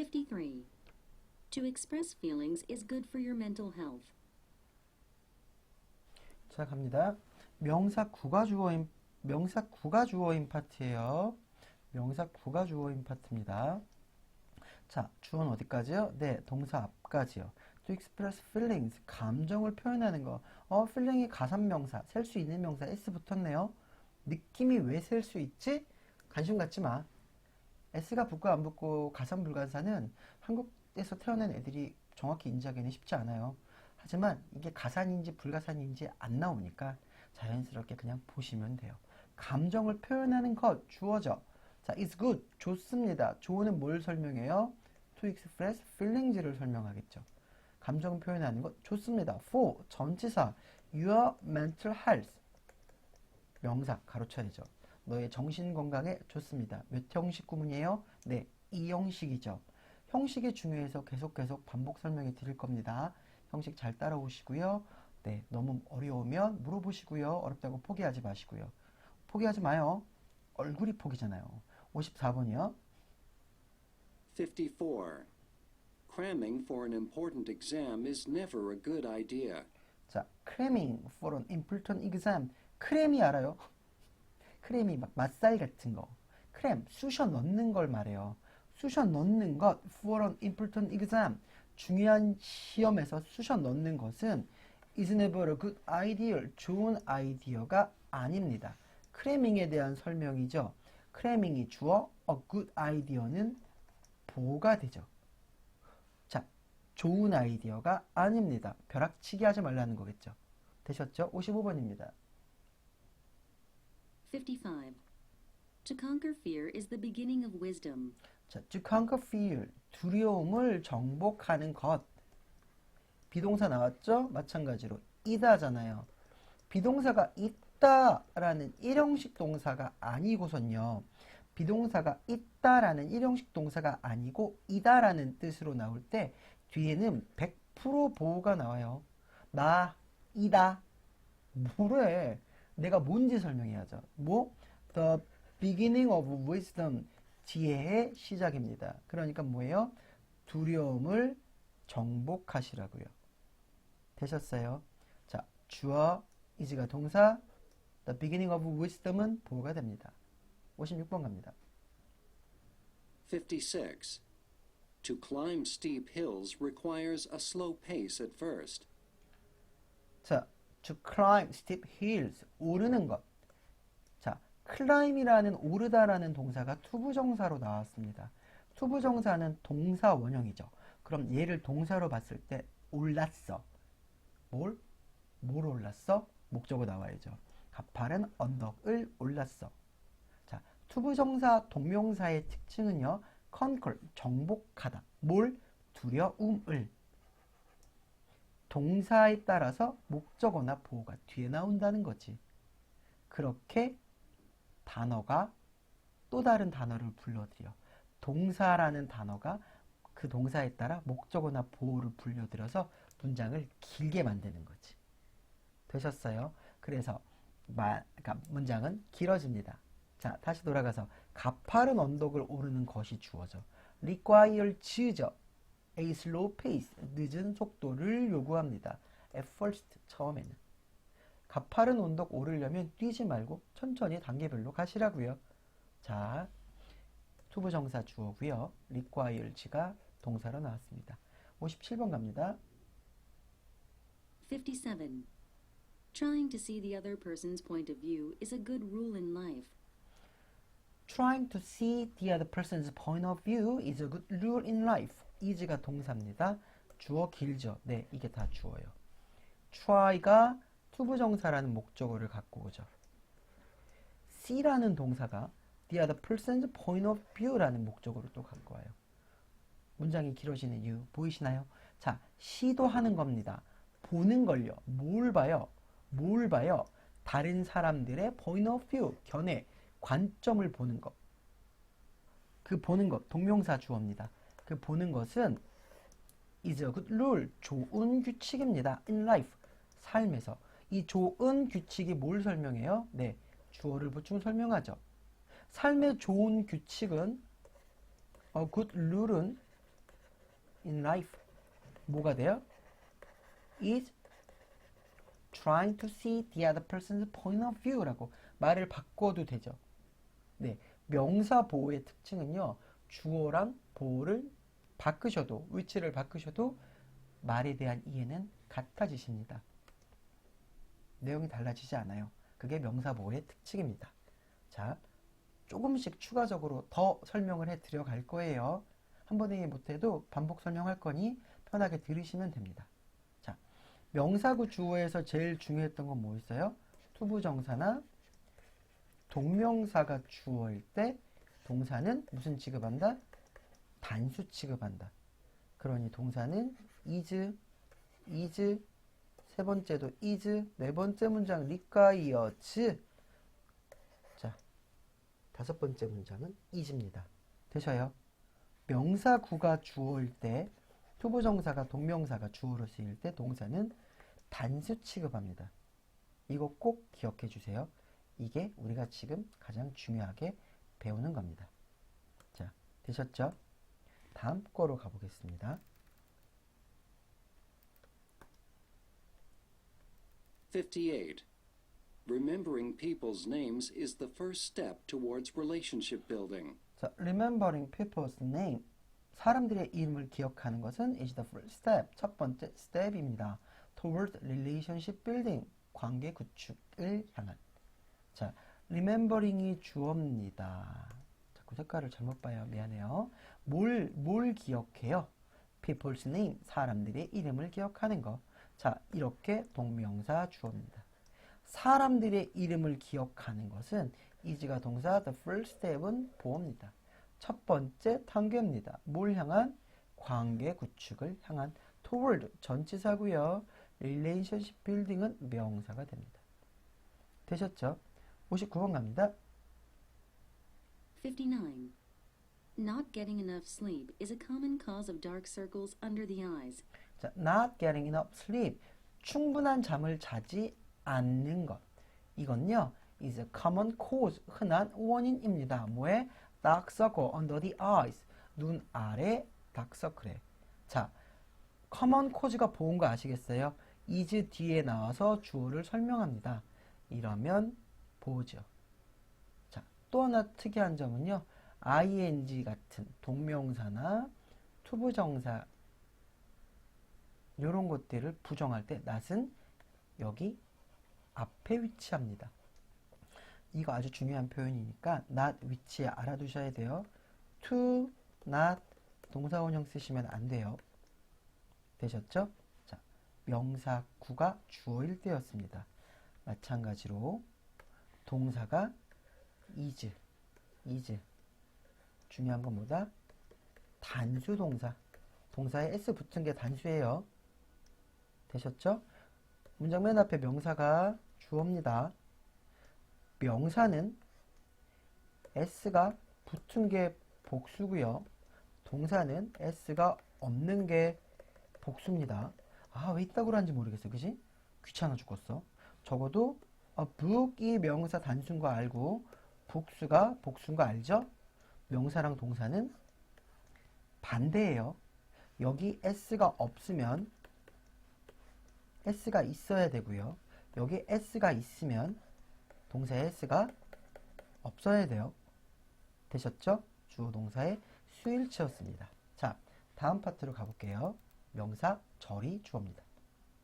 53. To express feelings is good for your mental health. 자, 갑니다. 명사 구가 주어인 명사 구가 주어인 파트예요. 명사 구가 주어인 파트입니다. 자, 주어는 어디까지요? 네, 동사 앞까지요. To express feelings, 감정을 표현하는 거. 어, feeling이 가산명사, 셀 수 있는 명사 s 붙었네요. 느낌이 왜 셀 수 있지? 관심 갖지 마. S가 붙고 안 붙고 가산 불가사는 한국에서 태어난 애들이 정확히 인지하기는 쉽지 않아요. 하지만 이게 가산인지 불가산인지 안 나오니까 자연스럽게 그냥 보시면 돼요. 감정을 표현하는 것 주어져. 자, is good 좋습니다. 좋은은 뭘 설명해요? To express feelings를 설명하겠죠. 감정 표현하는 것 좋습니다. For 전치사 your mental health 명사 가로쳐야죠. 너의 정신 건강에 좋습니다. 몇 형식 구문이에요? 네, 이 형식이죠. 형식이 중요해서 계속 계속 반복 설명해 드릴 겁니다. 형식 잘 따라오시고요. 네, 너무 어려우면 물어보시고요. 어렵다고 포기하지 마시고요. 포기하지 마요. 얼굴이 포기잖아요. 54번이요. 54. Cramming for an important exam is never a good idea. 자, cramming for an important exam. 크램이 알아요? 크램이 막 맛살 같은 거. 크램, 쑤셔 넣는 걸 말해요. 쑤셔 넣는 것, for an important exam. 중요한 시험에서 쑤셔 넣는 것은 is never a good idea. 좋은 아이디어가 아닙니다. 크래밍에 대한 설명이죠. 크래밍이 주어, a good idea는 보가 되죠. 자, 좋은 아이디어가 아닙니다. 벼락치기 하지 말라는 거겠죠. 되셨죠? 55번입니다. 55. To conquer fear is the beginning of wisdom. 자, to conquer fear, 두려움을 정복하는 것. 비동사 나왔죠? 마찬가지로 이다잖아요. 비동사가 있다라는 일형식 동사가 아니고선요. 비동사가 있다라는 일형식 동사가 아니고 이다라는 뜻으로 나올 때 뒤에는 100% 보호가 나와요. 나, 이다. 뭐래? 내가 뭔지 설명해야죠. 뭐? The beginning of wisdom. 지혜의 시작입니다. 그러니까 뭐예요? 두려움을 정복하시라고요. 되셨어요? 자, 주어 is가 동사, the beginning of wisdom은 보호가 됩니다. 56번 갑니다. 56. To climb steep hills requires a slow pace at first. 자, to climb steep hills, 오르는 것. 자, climb이라는 오르다라는 동사가 투부정사로 나왔습니다. 투부정사는 동사 원형이죠. 그럼 얘를 동사로 봤을 때 올랐어. 뭘? 뭘 올랐어? 목적어 나와야죠. 가파른 언덕을 올랐어. 자, 투부정사 동명사의 특징은요. conquer, 정복하다. 뭘? 두려움을. 동사에 따라서 목적어나 보호가 뒤에 나온다는 거지. 그렇게 단어가 또 다른 단어를 불러들여. 동사라는 단어가 그 동사에 따라 목적어나 보호를 불려들여서 문장을 길게 만드는 거지. 되셨어요? 그래서 말, 그러니까 문장은 길어집니다. 자, 다시 돌아가서 가파른 언덕을 오르는 것이 주어져. require 즈죠. A slow pace, 늦은 속도를 요구합니다. at first, 처음에는. 가파른 언덕 오르려면 뛰지 말고 천천히 단계별로 가시라고요. 자, 투부정사 주어고요. requires가 동사로 나왔습니다. 57번 갑니다. 57. Trying to see the other person's point of view is a good rule in life. Trying to see the other person's point of view is a good rule in life. Is가 동사입니다. 주어 길죠. 네, 이게 다 주어요. try가 투부정사라는 목적어를 갖고 오죠. see라는 동사가 the other person's point of view라는 목적어를 또 갖고 와요. 문장이 길어지는 이유 보이시나요? 자, 시도하는 겁니다. 보는 걸요. 뭘 봐요? 뭘 봐요? 다른 사람들의 point of view, 견해, 관점을 보는 것. 그 보는 것, 동명사 주어입니다. 그 보는 것은 is a good rule, 좋은 규칙입니다. in life, 삶에서. 이 좋은 규칙이 뭘 설명해요? 네, 주어를 보충 설명하죠. 삶의 좋은 규칙은 a good rule은 in life. 뭐가 돼요? is trying to see the other person's point of view라고 말을 바꿔도 되죠. 네, 명사 보호의 특징은요. 주어랑 보호를 바꾸셔도 위치를 바꾸셔도 말에 대한 이해는 같아지십니다. 내용이 달라지지 않아요. 그게 명사 보호의 특징입니다. 자, 조금씩 추가적으로 더 설명을 해 드려 갈 거예요. 한 번에 못해도 반복 설명할 거니 편하게 들으시면 됩니다. 자, 명사구 주어에서 제일 중요했던 건 뭐였어요? 투부정사나 동명사가 주어일 때 동사는 무슨 취급한다? 단수 취급한다. 그러니 동사는 is, is, 세 번째도 is, 네 번째 문장 requires. 자, 다섯 번째 문장은 is입니다. 되셔요? 명사구가 주어일 때, 투부정사가 동명사가 주어로 쓰일 때 동사는 단수 취급합니다. 이거 꼭 기억해 주세요. 이게 우리가 지금 가장 중요하게 배우는 겁니다. 자, 되셨죠? 다음 거로 가보겠습니다. 58. Remembering people's names is the first step towards relationship building. 자, remembering people's name. 사람들의 이름을 기억하는 것은 is the first step. 첫 번째 step입니다. toward relationship building. 관계 구축을 향한. 자, remembering이 주어입니다. 자꾸 색깔을 잘못 봐요. 미안해요. 뭘, 뭘 기억해요? people's name. 사람들의 이름을 기억하는 거. 자, 이렇게 동명사 주어입니다. 사람들의 이름을 기억하는 것은 is가 동사 the first step은 보호입니다. 첫 번째 단계입니다. 뭘 향한? 관계 구축을 향한 toward 전치사고요. relationship building은 명사가 됩니다. 되셨죠? 59번 갑니다. 59. Not getting enough sleep is a common cause of dark circles under the eyes. 자, not getting enough sleep. 충분한 잠을 자지 않는 것. 이건요, is a common cause. 흔한 원인입니다. 뭐에? dark circle under the eyes. 눈 아래 circle에. 자, common cause가 보온 거 아시겠어요? is 뒤에 나와서 주어를 설명합니다. 이러면 보죠. 자, 또 하나 특이한 점은요. Ing 같은 동명사나 투부정사 이런 것들을 부정할 때 not은 여기 앞에 위치합니다. 이거 아주 중요한 표현이니까 not 위치에 알아두셔야 돼요. to, not 동사원형 쓰시면 안 돼요. 되셨죠? 자, 명사 구가 주어일 때였습니다. 마찬가지로 동사가 is, is 중요한 건 뭐다? 단수 동사. 동사에 s 붙은 게 단수예요. 되셨죠? 문장 맨 앞에 명사가 주어입니다. 명사는 s가 붙은 게 복수고요. 동사는 s가 없는 게 복수입니다. 아, 왜 이따구로 하는지 모르겠어. 그지? 귀찮아 죽겠어. 적어도 아, book이 명사 단수인 거 알고 복수가 복수인 거 알죠? 명사랑 동사는 반대예요. 여기 s가 없으면 s가 있어야 되고요. 여기 s가 있으면 동사에 s가 없어야 돼요. 되셨죠? 주어 동사의 수일치였습니다. 자, 다음 파트로 가볼게요. 명사 절이 주어입니다.